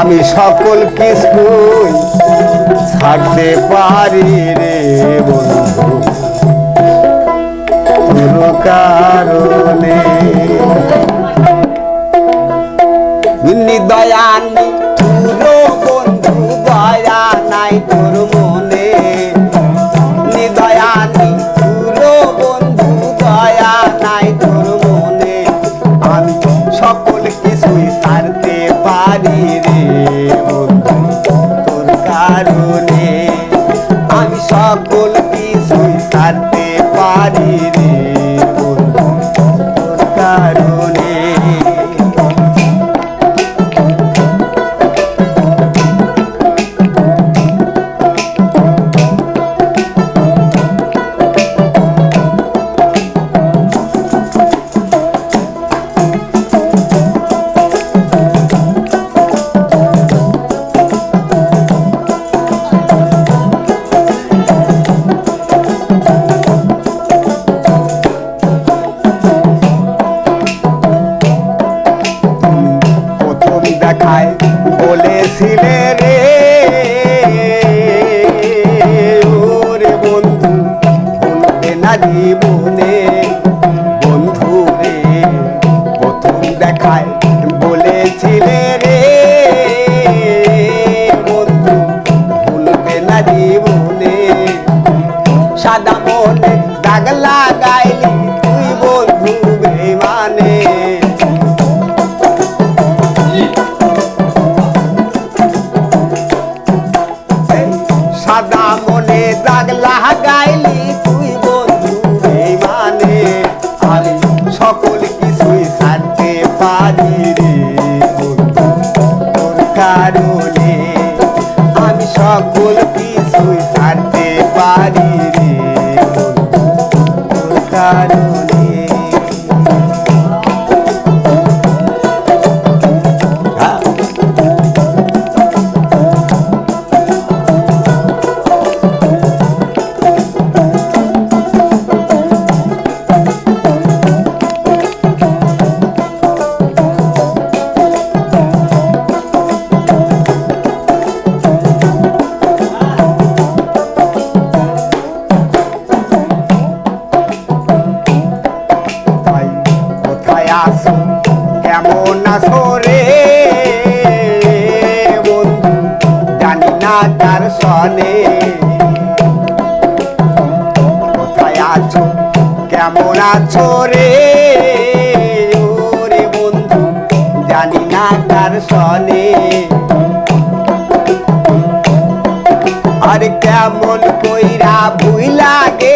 আমি সকল কিছু ছাড়তে পারি রে বন্ধু। তোর বলেছিলে রে, ওরে বন্ধু ভুলবে না জীবনে বন্ধু রে, প্রথম দেখায় বলেছিলে রে, বন্ধু, ভুলবে না জীবনে। সাদা মনে দাগ লাগাইলি তুই বন্ধু বেমানে। মনে বন্ধু, জানি না তার সনে। কোথায় আছো? কেমন আছো রে? ওরে বন্ধু, জানি না তার সনে। আরে কেমন কইরা ভুইলা গেলি